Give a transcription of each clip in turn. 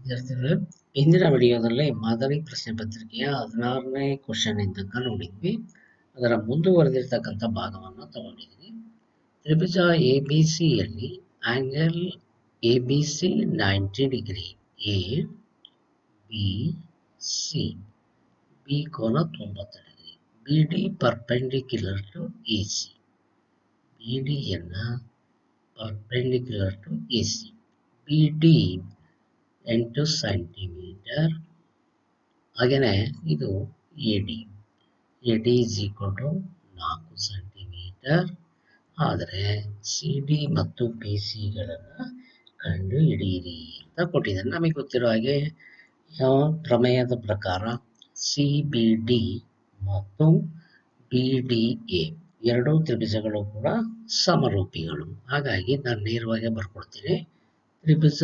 ವಿದ್ಯಾರ್ಥಿಗಳೇ ಹಿಂದಿನ ವಿಡಿಯೋದಲ್ಲಿ ಮಾದರಿ ಪ್ರಶ್ನೆ ಪತ್ರಿಕೆಯ ಹದಿನಾರನೇ ಕ್ವಶನ್ ತನಕ ನೋಡಿದ್ವಿ ಅದರ ಮುಂದುವರೆದಿರ್ತಕ್ಕಂಥ ಭಾಗವನ್ನು ತಗೊಂಡಿದ್ವಿ. ತ್ರಿಭುಜ ಎ ಬಿ ಸಿಯಲ್ಲಿ angle A B C ninety degree A, B C, B ಕೋನ ತೊಂಬತ್ತು degree B D perpendicular to A C, B ಡಿಯನ್ನು perpendicular to A C, B D ಎಂಟು ಸೆಂಟಿಮೀಟರ್. ಹಾಗೆಯೇ ಇದು A D. A D is equal to ನಾಲ್ಕು centimetre. ಆದರೆ C D ಮತ್ತು B ಸಿಗಳನ್ನು ಕಂಡು ಹಿಡಿಯಿರಿ ಅಂತ ಕೊಟ್ಟಿದ್ದಾರೆ. ನಮಗೆ ಗೊತ್ತಿರೋ ಹಾಗೆ ಪ್ರಮೇಯದ ಪ್ರಕಾರ ಸಿ ಬಿ ಡಿ ಮತ್ತು ಬಿ ಡಿ ಎ ಎರಡೂ ತ್ರಿಭುಜಗಳು ಕೂಡ ಸಮರೂಪಿಗಳು. ಹಾಗಾಗಿ ನಾನು ನೇರವಾಗಿ ಬರ್ಕೊಡ್ತೀನಿ. ತ್ರಿಭುಜ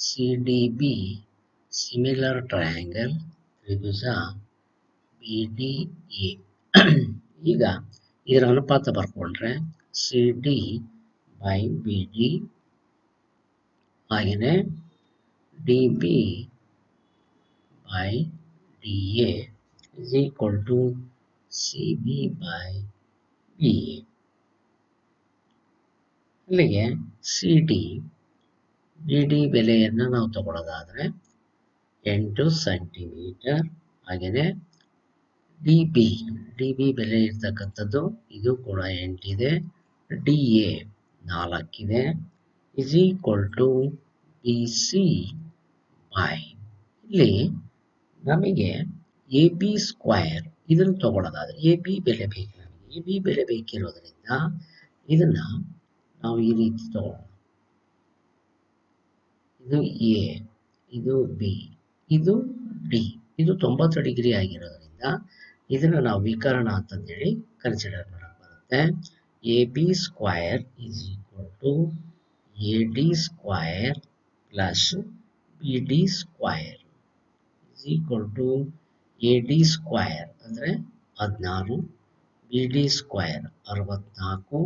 C D B similar triangle Tribhuja B D A ಈಗ ಇದರ ಅನುಪಾತ ಬರ್ಕೊಂಡ್ರೆ C D by B D ಹಾಗೆಯೇ D B by D A is equal to C B by B A ಅಲ್ಲಿಗೆ ಸಿ ಡಿ ಬಿ ಡಿ ಬೆಲೆಯನ್ನು ನಾವು ತಗೊಳ್ಳೋದಾದರೆ ಎಂಟು centimetre ಹಾಗೆಯೇ D B D B ಬೆಲೆ ಇರ್ತಕ್ಕಂಥದ್ದು ಇದು ಕೂಡ ಎಂಟಿದೆ. D A ನಾಲ್ಕಿದೆ. Is equal to B C by ಇಲ್ಲಿ ನಮಗೆ ಎ ಬಿ ಸ್ಕ್ವಯರ್ ಇದನ್ನು ತಗೊಳ್ಳೋದಾದರೆ ಎ ಬಿ ಬೆಲೆ ಬೇಕು ನಮಗೆ. ಎ ಬಿ ಬೆಲೆ ಬೇಕಿರೋದ್ರಿಂದ ಇದನ್ನು ನಾವು ಈ ರೀತಿ ತಗೊಳ್ಳೋಣ ಇದು ಎ, ಇದು ಬಿ, ಇದು ಡಿ. ಇದು ತೊಂಬತ್ತು ಡಿಗ್ರಿ ಆಗಿರೋದ್ರಿಂದ ಇದನ್ನು ನಾವು ವಿಕರಣ ಅಂತಂದೇಳಿ ಕನ್ಸಿಡರ್ ಮಾಡಕ್ ಬರುತ್ತೆ. A B square is equal to A D square plus B D square is equal to A D square ಅಂದರೆ ಹದಿನಾರು, ಬಿ ಡಿ ಸ್ಕ್ವಯರ್ ಅರವತ್ನಾಲ್ಕು,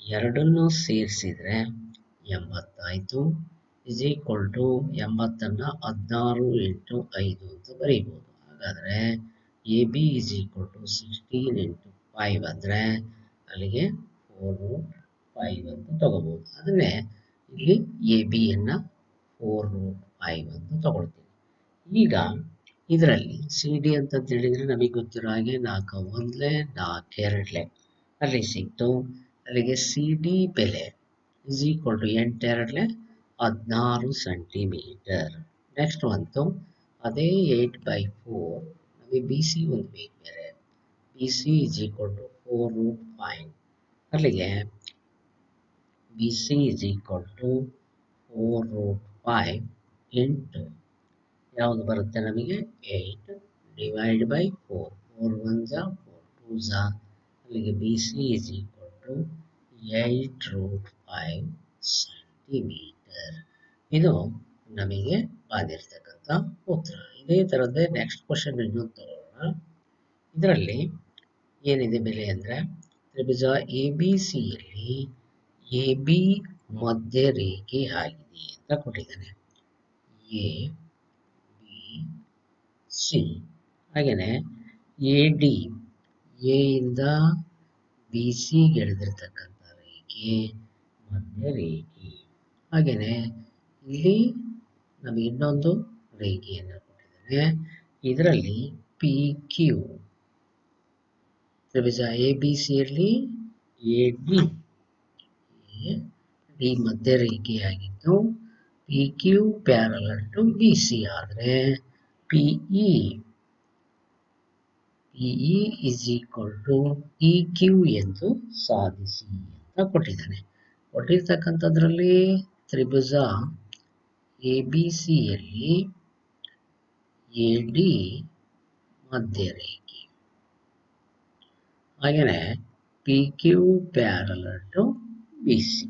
ಎರಡನ್ನು ಸೇರಿಸಿದರೆ ಎಂಬತ್ತಾಯಿತು. ಇಸ್ ಈಕ್ವಲ್ ಟು ಎಂಬತ್ತನ್ನು ಹದಿನಾರು ಇಂಟು ಐದು ಅಂತ ಬರೀಬೋದು. ಹಾಗಾದರೆ A B is equal to sixteen into five ಅಂದರೆ ಅಲ್ಲಿಗೆ ಫೋರ್ ರೂಟ್ ಫೈವ್ ಅಂತ ತಗೋಬೋದು. ಅದನ್ನೇ ಇಲ್ಲಿ ಎ ಬಿಯನ್ನು ಫೋರ್ ರೂಟ್ ಫೈವ್ ಅಂತ ತಗೊಳ್ತೀನಿ. ಈಗ ಇದರಲ್ಲಿ ಸಿ ಡಿ ಅಂತ ಹೇಳಿದರೆ ನಮಗೆ ಗೊತ್ತಿರೋ ಹಾಗೆ ನಾಲ್ಕು ಒಂದಲೇ ನಾಲ್ಕು ಅಲ್ಲಿ ಸಿಕ್ತು. ಅಲ್ಲಿಗೆ ಸಿ ಡಿ ಬೆಲೆ ಇಸ್ ಈಕ್ವಲ್ ಟು ಎಂಟೆರಡಲೆ ಹದಿನಾರು ಸೆಂಟಿಮೀಟರ್. ನೆಕ್ಸ್ಟ್ ಬಂತು. ಅದೇ ಏಯ್ಟ್ ಬೈ ಫೋರ್ ನಮಗೆ ಬಿ ಸಿ ಒಂದು ಬೇಕು ಬೇರೆ B C is equal to four root five ಅಲ್ಲಿಗೆ B C is equal to four root five ಎಂಟು. ಯಾವುದು ಬರುತ್ತೆ ನಮಗೆ? Eight divide by four four one Jha four two ಝಾ ಅಲ್ಲಿಗೆ B C is equal to eight root five centimetre ಇದು ನಮಗೆ ಬಂದಿರತಕ್ಕಂಥ ಉತ್ತರ. ಇದೇ ಥರದ್ದೇ ನೆಕ್ಸ್ಟ್ ಕ್ವಶನ್ ಇನ್ನೊಂದು ತಗೋಣ ಇದರಲ್ಲಿ ಏನಿದೆ ಬೆಲೆ ಅಂದರೆ, ತ್ರಿಭುಜ ಎ ಬಿ ಸಿಯಲ್ಲಿ ಎ ಬಿ ಮಧ್ಯ ರೇಖೆ ಆಗಿದೆ ಅಂತ ಕೊಟ್ಟಿದ್ದಾನೆ. ಎ ಬಿ ಸಿ ಹಾಗೆಯೇ ಎ ಡಿ ಎ ಇಂದ ಬಿ ಸಿ ಗೆಳೆದಿರ್ತಕ್ಕಂಥ ರೇಖೆ ಮಧ್ಯ ರೇಖೆ. ಹಾಗೆಯೇ ಇಲ್ಲಿ ನಮಗೆ ಇನ್ನೊಂದು ರೇಖೆಯನ್ನು ಕೊಟ್ಟಿದ್ದಾನೆ ಇದರಲ್ಲಿ ಪಿ ಕ್ಯೂ ತ್ರಿಭುಜ ಎ ಬಿ ಸಿಯಲ್ಲಿ ಎ ಬಿ ಡಿ ಮಧ್ಯ ರೇಖೆಯಾಗಿದ್ದು P Q parallel to B C ಆದರೆ P E E is equal to E Q ಎಂದು ಸಾಧಿಸಿ ಅಂತ ಕೊಟ್ಟಿದ್ದಾನೆ. ಕೊಟ್ಟಿರ್ತಕ್ಕಂಥದ್ರಲ್ಲಿ ತ್ರಿಭುಜ ಎ ಬಿ ಸಿಯಲ್ಲಿ ಎ ಡಿ ಮಧ್ಯರೇಖೆ. ಹಾಗೆಯೇ P Q parallel to B C.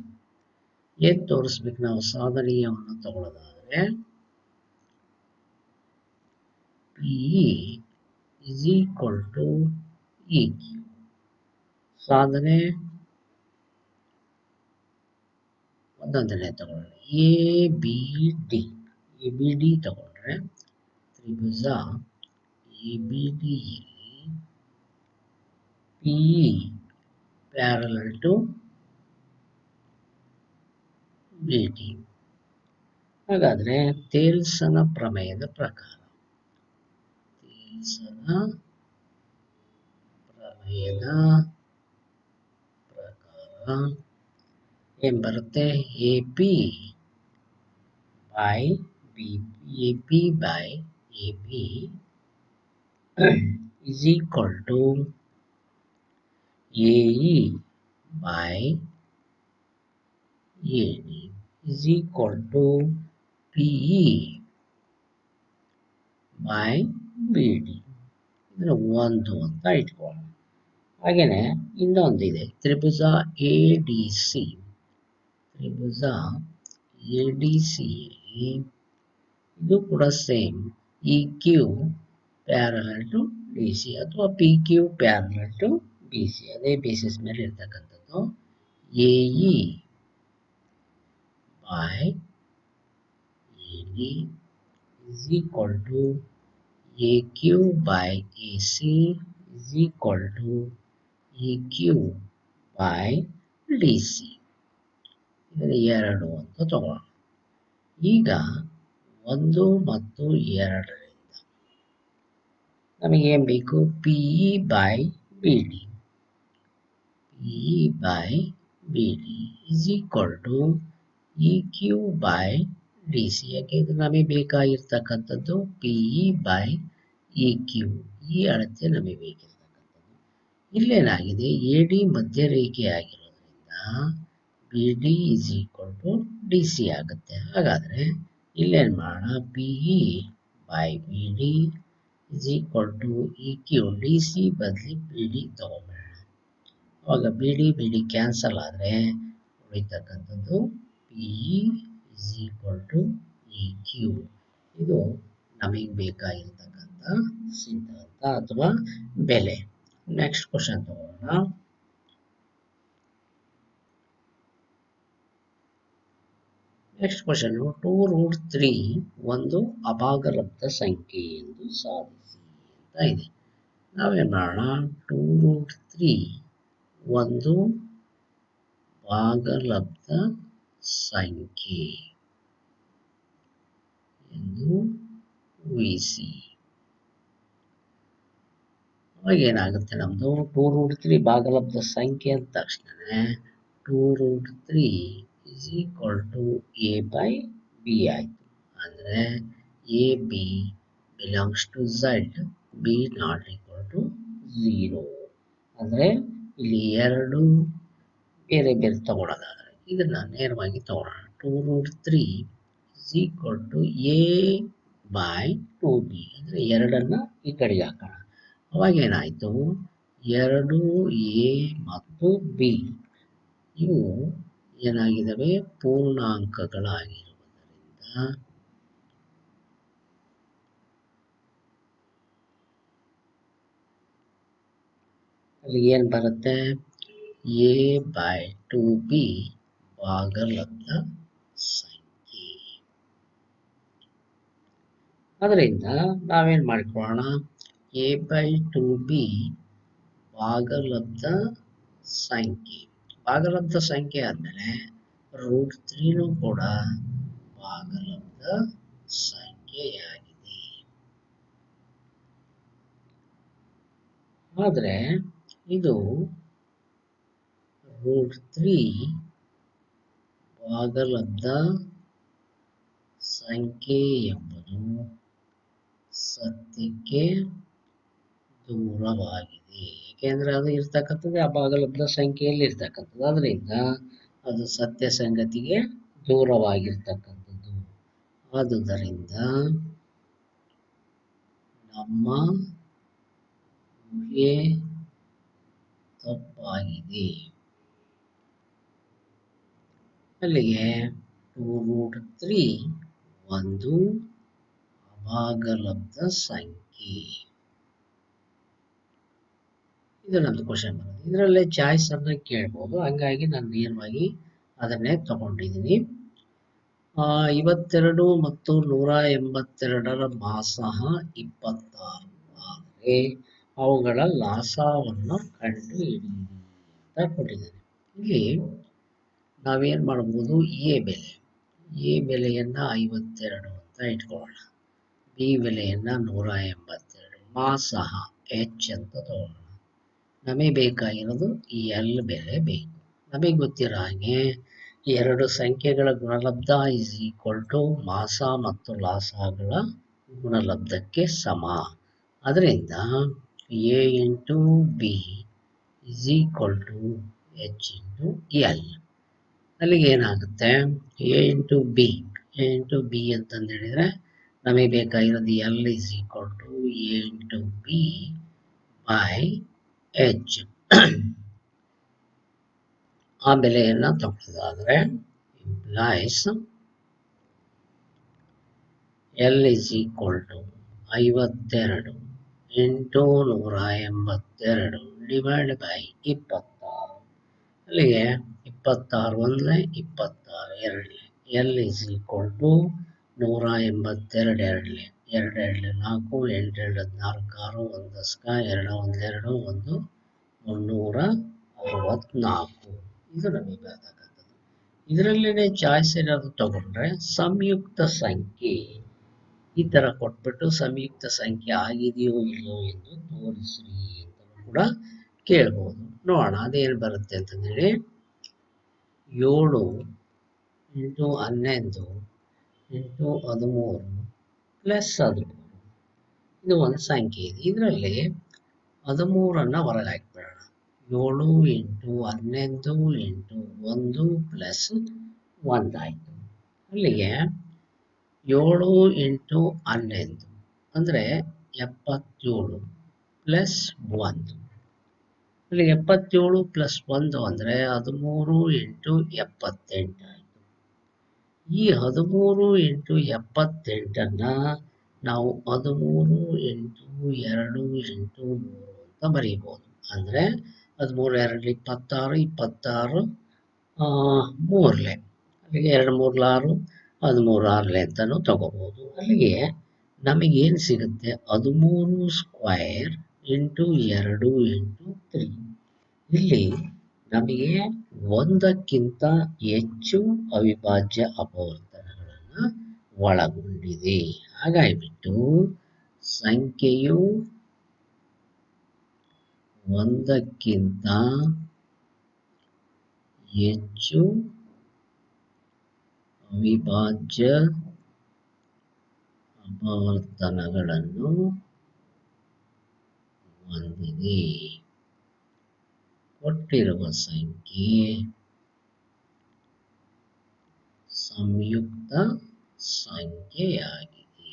ಏನು ತೋರಿಸ್ಬೇಕು ನಾವು ಸಾಧನೀಯವನ್ನು ತಗೊಳ್ಳೋದಾದರೆ P is equal to E Q. ಸಾಧನೆ ಒಂದೊಂದನೇ ತಗೊಳ್ಳೋಣ. A B D A B D ತಗೊಂಡ್ರೆ ತ್ರಿಭುಜ A B D P parallel to B D ಹಾಗಾದರೆ ತೇಲ್ಸನ ಪ್ರಮೇಯದ ಪ್ರಕಾರ. ತೇಲ್ಸನ ಪ್ರಮೇಯದ ಪ್ರಕಾರ ಏನು ಬರುತ್ತೆ A P by B A P by A B is equal to AE by AD is equal to PE by BD ಇದರ ಒಂದು ಅಂತ ಇಟ್ಕೊಳ್ಳೋಣ ಹಾಗೆಯೇ ಇನ್ನೊಂದಿದೆ ತ್ರಿಭುಜ ಎ ಡಿ ಸಿ ತ್ರಿಭುಜ ಎ ಡಿ ಸಿ ಇದು ಕೂಡ same E Q parallel to D C ಅಥವಾ P Q parallel to B C ಅದೇ ಬೇಸಿಸ್ ಮೇಲೆ ಇರ್ತಕ್ಕಂಥದ್ದು. A E by A D is equal to AQ by AC is equal to EQ by DC ಇದನ್ನು ಎರಡು ಅಂತ ತಗೊಳ್ಳೋಣ ಈಗ ಒಂದು ಮತ್ತು ಎರಡರಿಂದ ನಮಗೇನು ಬೇಕು? P E by B D P E by B D is equal to E Q by D C ಯಾಕೆ ಇದು ನಮಗೆ ಬೇಕಾಗಿರ್ತಕ್ಕಂಥದ್ದು? P E by E Q ಈ ಅಳತೆ ನಮಗೆ ಬೇಕಿರ್ತಕ್ಕಂಥದ್ದು. ಇಲ್ಲೇನಾಗಿದೆ? ಎ ಡಿ ಮಧ್ಯರೇಖೆ ಆಗಿರೋದ್ರಿಂದ B D is equal to D C ಆಗುತ್ತೆ. ಹಾಗಾದರೆ ಇಲ್ಲೇನು ಮಾಡೋಣ? P E by B D is equal to E Q D C ಬದಲಿ ಬಿ ಡಿ ತೊಗೊಂಬೇಡ ಅವಾಗ B D B D cancel ಆದರೆ ಉಳಿತಕ್ಕಂಥದ್ದು P E is equal to E Q ಇದು ನಮಗೆ ಬೇಕಾಗಿರ್ತಕ್ಕಂಥ ಸಿದ್ಧಾಂತ ಅಥವಾ ಬೆಲೆ. ನೆಕ್ಸ್ಟ್ ಕ್ವಶನ್ ತಗೊಳ್ಳೋಣ. Next question two root three ಒಂದು ಅಭಾಗಲಬ್ಧ ಸಂಖ್ಯೆ ಎಂದು ಸಾಧಿಸಿ ಅಂತ ಇದೆ. ನಾವೇನು ಮಾಡೋಣ ಟೂ ರೂಟ್ ತ್ರೀ ಒಂದು ಭಾಗಲಬ್ಧ ಸಂಖ್ಯೆ ಎಂದು ಊಹಿಸಿ. ಅವಾಗ ಏನಾಗುತ್ತೆ ನಮ್ಮದು ಟೂ ರೂಟ್ ತ್ರೀ ಭಾಗಲಬ್ಧ ಸಂಖ್ಯೆ ಅಂದ ತಕ್ಷಣ two root three is equal to A by B ಆಯಿತು. ಅಂದರೆ A B belongs to Z B not equal to zero ಅಂದರೆ ಇಲ್ಲಿ ಎರಡು ಬೇರೆ ಬೇರೆ ತಗೊಳ್ಳೋದಾದರೆ ಇದನ್ನು ನೇರವಾಗಿ ತಗೊಳ್ಳೋಣ two root three is equal to A by two B ಅಂದರೆ ಎರಡನ್ನು ಈ ಕಡೆಗೆ ಹಾಕೋಣ. ಅವಾಗ ಏನಾಯಿತು? ಎರಡು ಎ ಮತ್ತು ಬಿ ಇವು ಏನಾಗಿದ್ದಾವೆ? ಪೂರ್ಣಾಂಕಗಳಾಗಿರುವುದರಿಂದ ಅಲ್ಲಿ ಏನು ಬರುತ್ತೆ? ಎ ಬೈ ಟು ಬಿ ಭಾಗಲಬ್ಧ ಸಂಖ್ಯೆ. ಅದರಿಂದ ನಾವೇನು ಮಾಡ್ಕೊಳ್ಳೋಣ? ಎ ಬೈ ಟು ಬಿ ಭಾಗಲಬ್ಧ ಸಂಖ್ಯೆ. ಭಾಗಲಬ್ಧ ಸಂಖ್ಯೆ ಆದಮೇಲೆ ರೂಟ್ ತ್ರೀನೂ ಕೂಡ ಭಾಗಲಬ್ಧ ಸಂಖ್ಯೆಯಾಗಿದೆ ಆದರೆ ಇದು ರೂಟ್ ತ್ರೀ ಭಾಗಲಬ್ಧ ಸಂಖ್ಯೆ ಎಂಬುದು ಸತ್ಯಕ್ಕೆ ದೂರವಾಗಿದೆ. ಏಕೆಂದರೆ ಅದು ಇರ್ತಕ್ಕಂಥದ್ದು, ಆ ಭಾಗಲಬ್ಧ ಸಂಖ್ಯೆಯಲ್ಲಿ ಇರ್ತಕ್ಕಂಥದ್ದು. ಅದರಿಂದ ಅದು ಸತ್ಯ ಸಂಗತಿಗೆ ದೂರವಾಗಿರ್ತಕ್ಕಂಥದ್ದು. ಆದುದರಿಂದ ನಮ್ಮ ಊಹೆ ತಪ್ಪಾಗಿದೆ. ಅಲ್ಲಿಗೆ ಟೂ ರೂಟ್ ತ್ರೀ ಒಂದು ಅಭಾಗಲಬ್ಧ ಸಂಖ್ಯೆ. ಇದು ನಮ್ದು ಕ್ವಶನ್ ಬರೋದು ಇದರಲ್ಲೇ ಚಾಯ್ಸ್ ಅನ್ನ ಕೇಳ್ಬೋದು. ಹಂಗಾಗಿ ನಾನು ನೇರವಾಗಿ ಅದನ್ನೇ ತಗೊಂಡಿದ್ದೀನಿ. ಆ, ಐವತ್ತೆರಡು ಮತ್ತು ನೂರ ಎಂಬತ್ತೆರಡರ ಮಾಸಹ ಇಪ್ಪತ್ತಾರು. ಆದರೆ ಅವುಗಳ ಲಾಸವನ್ನು ಕಂಡು ಹಿಡಿಯಿರಿ ಅಂತ ಕೊಟ್ಟಿದ್ದಾರೆ ಇಲ್ಲಿ ನಾವೇನು ಮಾಡ್ಬೋದು? ಎ ಬೆಲೆ. ಎ ಬೆಲೆಯನ್ನು ಐವತ್ತೆರಡು ಅಂತ ಇಟ್ಕೊಳ್ಳೋಣ. ಬಿ ಬೆಲೆಯನ್ನು ನೂರ ಎಂಬತ್ತೆರಡು. ಮಾಸಹ ಎಚ್ ಅಂತ ತಗೊಳ್ಳೋಣ. ನಮಗೆ ಬೇಕಾಗಿರೋದು ಈ ಎಲ್ ಬೆಲೆ ಬೇಕು ನಮಗೆ ಗೊತ್ತಿರೋ ಹಾಗೆ ಎರಡು ಸಂಖ್ಯೆಗಳ ಗುಣಲಬ್ಧ ಇಸ್ ಈಕ್ವಲ್ ಟು ಮಾಸ ಮತ್ತು ಲಾಸಗಳ ಗುಣಲಬ್ಧಕ್ಕೆ ಸಮ. ಅದರಿಂದ A into B is equal to H into L. ಅಲ್ಲಿಗೆ ಏನಾಗುತ್ತೆ? A into B. A into B ಅಂತಂದು ಹೇಳಿದರೆ ನಮಗೆ ಬೇಕಾಗಿರೋದು L is equal to A into B by H ಆ ಬೆಲೆಯನ್ನು ತಗೊಳ್ಳೋದಾದರೆ implies L is equal to ಐವತ್ತೆರಡು ಎಂಟು ನೂರ ಎಂಬತ್ತೆರಡು ಡಿವೈಡ್ ಬೈ ಇಪ್ಪತ್ತಾರು. ಅಲ್ಲಿಗೆ ಇಪ್ಪತ್ತಾರು ಒಂದಲೇ ಇಪ್ಪತ್ತಾರು ಎರಡಲೇ ಎಲ್ ಇಸ್ ಈಕ್ವಲ್ ಟು ನೂರ ಎಂಬತ್ತೆರಡು ಎರಡಲೇ ಎರಡು ಎರಡು ನಾಲ್ಕು, ಎಂಟು, ಎರಡು, ಹದಿನಾಲ್ಕು, ಆರು, ಒಂದು ದಶಕ, ಎರಡು, ಒಂದೆರಡು, ಒಂದು ಮುನ್ನೂರ ಅರವತ್ನಾಲ್ಕು. ಇದು ನಮಗೆ ಬೇಕಾಗತ್ತದು ಇದರಲ್ಲೇ ಚಾಯ್ಸ್ ಏನಾದರೂ ತಗೊಂಡ್ರೆ ಸಂಯುಕ್ತ ಸಂಖ್ಯೆ. ಈ ಥರ ಕೊಟ್ಬಿಟ್ಟು ಸಂಯುಕ್ತ ಸಂಖ್ಯೆ ಆಗಿದೆಯೋ ಇಲ್ಲೋ ಎಂದು ತೋರಿಸ್ರಿ ಅಂತ ಕೂಡ ಕೇಳ್ಬೋದು. ನೋಡೋಣ, ಅದೇನು ಬರುತ್ತೆ ಅಂತಂದೇಳಿ ಏಳು ಇಂಟು ಹನ್ನೊಂದು ಇಂಟು ಹದಿಮೂರು ಪ್ಲಸ್ ಅದು. ಇದು ಒಂದು ಸಂಖ್ಯೆ. ಇದೆ ಇದರಲ್ಲಿ ಹದಿಮೂರನ್ನು ಹೊರಗೆ ಹಾಕ್ಬಿಡೋಣ ಏಳು ಎಂಟು ಹನ್ನೊಂದು ಎಂಟು ಒಂದು ಪ್ಲಸ್ ಒಂದಾಯಿತು ಅಲ್ಲಿಗೆ ಏಳು ಎಂಟು ಹನ್ನೊಂದು ಅಂದರೆ ಎಪ್ಪತ್ತೇಳು ಪ್ಲಸ್ ಒಂದು. ಅಲ್ಲಿ ಎಪ್ಪತ್ತೇಳು ಪ್ಲಸ್ ಒಂದು ಅಂದರೆ ಹದಿಮೂರು ಎಂಟು ಎಪ್ಪತ್ತೆಂಟು. ಈ ಹದಿಮೂರು ಎಂಟು ಎಪ್ಪತ್ತೆಂಟನ್ನು ನಾವು ಹದಿಮೂರು ಎಂಟು ಎರಡು ಎಂಟು ಮೂರು ಅಂತ ಬರೀಬೋದು. ಅಂದರೆ ಹದಿಮೂರು ಎರಡು ಇಪ್ಪತ್ತಾರು ಇಪ್ಪತ್ತಾರು ಮೂರಲೆ. ಅಲ್ಲಿಗೆ ಎರಡು ಮೂರ್ಲಾರು ಹದಿಮೂರು ಆರಲೆ ಅಂತಲೂ ತಗೋಬೋದು. ಅಲ್ಲಿಗೆ ನಮಗೇನು ಸಿಗುತ್ತೆ? ಹದಿಮೂರು ಸ್ಕ್ವಯರ್ ಇಂಟು ಎರಡು ಇಂಟು ತ್ರೀ. ಇಲ್ಲಿ ನಮಗೆ ಒಂದಕ್ಕಿಂತ ಹೆಚ್ಚು ಅವಿಭಾಜ್ಯ ಅಪವರ್ತನಗಳನ್ನು ಒಳಗೊಂಡಿದೆ. ಹಾಗಾಗಿಬಿಟ್ಟು ಸಂಖ್ಯೆಯು ಒಂದಕ್ಕಿಂತ ಹೆಚ್ಚು ಅವಿಭಾಜ್ಯ ಅಪವರ್ತನಗಳನ್ನು ಹೊಂದಿದೆ. ಕೊಟ್ಟಿರುವ ಸಂಖ್ಯೆ ಸಂಯುಕ್ತ ಸಂಖ್ಯೆಯಾಗಿದೆ.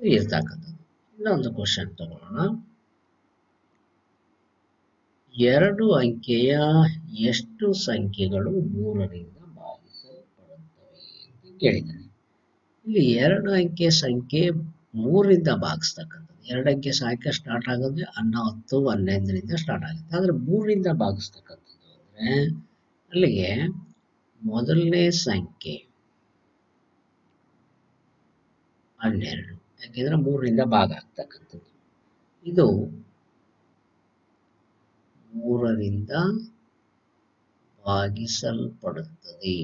ಇರ್ತಕ್ಕಂಥದ್ದು. ಇನ್ನೊಂದು ಕ್ವಶನ್ ತಗೊಳ್ಳೋಣ ಎರಡು ಅಂಕೆಯ ಎಷ್ಟು ಸಂಖ್ಯೆಗಳು ಮೂರರಿಂದ ಭಾಗಿಸಲ್ಪಡುತ್ತವೆ ಅಂತ ಕೇಳಿದ್ದಾರೆ ಇಲ್ಲಿ ಎರಡು ಅಂಕೆ ಸಂಖ್ಯೆ ಮೂರಿಂದ ಭಾಗಿಸ್ತಕ್ಕಂಥದ್ದು. ಎರಡು ಸಾಯಕ್ಕೆ ಸ್ಟಾರ್ಟ್ ಆಗೋದು ಅನ್ನ ಹತ್ತು ಹನ್ನೊಂದರಿಂದ ಸ್ಟಾರ್ಟ್ ಆಗುತ್ತೆ. ಆದರೆ ಮೂರರಿಂದ ಭಾಗಿಸ್ತಕ್ಕಂಥದ್ದು ಅಂದರೆ ಅಲ್ಲಿಗೆ ಮೊದಲನೇ ಸಂಖ್ಯೆ ಹನ್ನೆರಡು. ಯಾಕೆಂದರೆ ಮೂರರಿಂದ ಭಾಗ ಆಗ್ತಕ್ಕಂಥದ್ದು. ಇದು ಮೂರರಿಂದ ಭಾಗಿಸಲ್ಪಡುತ್ತದೆ.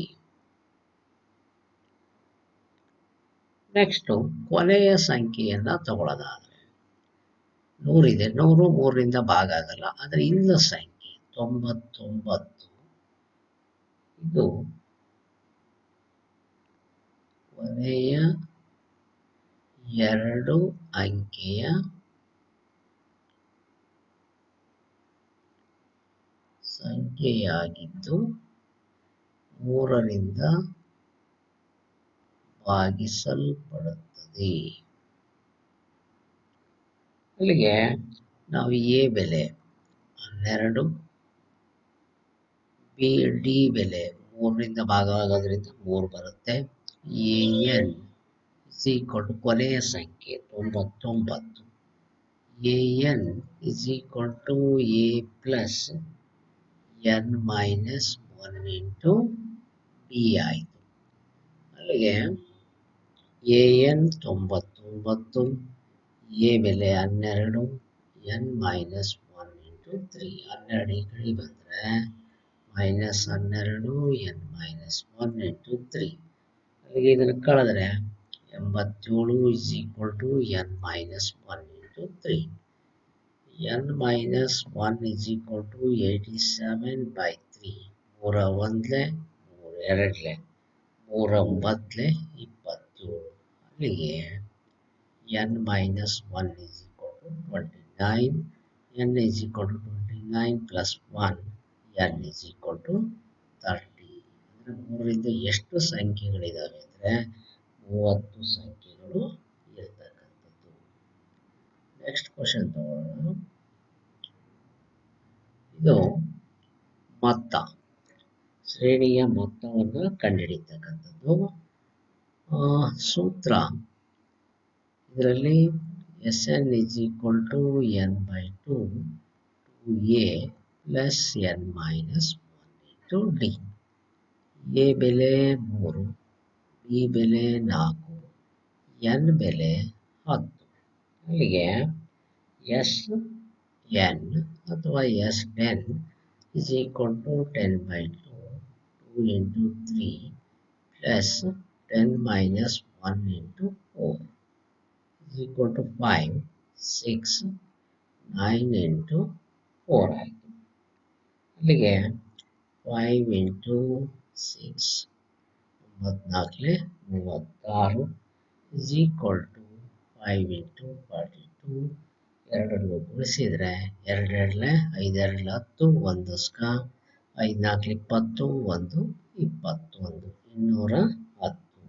ನೆಕ್ಸ್ಟು ಕೊನೆಯ ಸಂಖ್ಯೆಯನ್ನು ತಗೊಳ್ಳೋದಾದರೆ ನೂರಿದೆ. ನೂರು, ಮೂರರಿಂದ ಭಾಗ ಆಗಲ್ಲ. ಆದರೆ ಇಲ್ಲ ಸಂಖ್ಯೆ ತೊಂಬತ್ತೊಂಬತ್ತು. ಇದು ಕೊನೆಯ ಎರಡು ಅಂಕೆಯ ಸಂಖ್ಯೆಯಾಗಿದ್ದು ಮೂರರಿಂದ ಭಾಗಿಸಲ್ಪಡುತ್ತದೆ. ಅಲ್ಲಿಗೆ ನಾವು ಎ ಬೆಲೆ, ಹನ್ನೆರಡು ಬಿ, ಡಿ ಬೆಲೆ, ಮೂರರಿಂದ ಭಾಗವಾಗೋದ್ರಿಂದ ಮೂರು ಬರುತ್ತೆ. ಎ, ಎನ್ ಇಸ್ ಈಕ್ವಲ್ ಕೊನೆಯ ಸಂಖ್ಯೆ ತೊಂಬತ್ತೊಂಬತ್ತು. A, N is equal to A plus N minus one into B ಆಯಿತು. ಅಲ್ಲಿಗೆ ಎ, ಎನ್ ತೊಂಬತ್ತೊಂಬತ್ತು. ಎ ಬೆಲೆ ಹನ್ನೆರಡು, N minus one into three. ಹನ್ನೆರಡು ಈ ಕಡೆ ಬಂದರೆ ಮೈನಸ್ ಹನ್ನೆರಡು, N minus one into three. ಅಲ್ಲಿಗೆ ಇದನ್ನು ಕಳೆದ್ರೆ ಎಂಬತ್ತೇಳು is equal to N minus one into three. N minus one is equal to eighty seven by three ಮೂರ ಒಂದ್ಲೆ, ಮೂರ ಎರಡ್ಲೆ, ಮೂರ ಒಂಬತ್ತಲೆ ಇಪ್ಪತ್ತೇಳು. ಅಲ್ಲಿಗೆ N minus one is equal to twenty nine N is equal to twenty nine plus one N to thirty ಅಂದರೆ ಮೂರರಿಂದ ಎಷ್ಟು ಸಂಖ್ಯೆಗಳಿದ್ದಾವೆ ಅಂದರೆ ಮೂವತ್ತು ಸಂಖ್ಯೆಗಳು ಇರ್ತಕ್ಕಂಥದ್ದು. ನೆಕ್ಸ್ಟ್ ಕ್ವಶನ್ ತಗೊಳ್ಳೋಣ. ಇದು ಮೊತ್ತ. ಶ್ರೇಣಿಯ ಮೊತ್ತವನ್ನು ಕಂಡುಹಿಡಿತಕ್ಕಂಥದ್ದು ಸೂತ್ರ. ಇದರಲ್ಲಿ S N is equal to N by two two A plus N minus one into D A ಬೆಲೆ ಮೂರು ಬಿ ಬೆಲೆ ನಾಲ್ಕು ಎನ್ ಬೆಲೆ ಹತ್ತು ಅಲ್ಲಿಗೆ ಎಸ್ ಎನ್ ಅಥವಾ S ten is equal to ten by two two into three plus ten minus one into four is equal to five six nine into four ಆಯಿತು ಅಲ್ಲಿಗೆ ಫೈವ್ ಇಂಟು ಸಿಕ್ಸ್ ಒಂಬತ್ನಾಲ್ಕಲೆ ಮೂವತ್ತಾರು is equal to five into forty two ಎರಡರಲ್ಲೂ ಗುಣಿಸಿದರೆ ಎರಡೆರಡಲೆ ಐದೆರಡಲೆ ಹತ್ತು, ಒಂದು ಸ್ಕ ಐದು ನಾಲ್ಕು ಇಪ್ಪತ್ತು, ಒಂದು ಇಪ್ಪತ್ತೊಂದು ಇನ್ನೂರ ಹತ್ತು.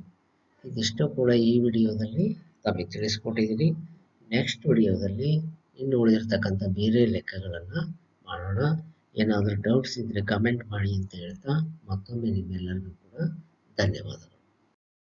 ಇದಿಷ್ಟು ಕೂಡ ಈ ವಿಡಿಯೋದಲ್ಲಿ ತಮಗೆ ತಿಳಿಸ್ಕೊಟ್ಟಿದ್ದೀನಿ ನೆಕ್ಸ್ಟ್ ವಿಡಿಯೋದಲ್ಲಿ ಇನ್ನು ಉಳಿದಿರ್ತಕ್ಕಂಥ ಬೇರೆ ಲೆಕ್ಕಗಳನ್ನು ಮಾಡೋಣ. ಏನಾದರೂ ಡೌಟ್ಸ್ ಇದ್ದರೆ ಕಮೆಂಟ್ ಮಾಡಿ ಅಂತ ಹೇಳ್ತಾ ಮತ್ತೊಮ್ಮೆ ನಿಮ್ಮೆಲ್ಲರಿಗೂ ಕೂಡ ಧನ್ಯವಾದಗಳು.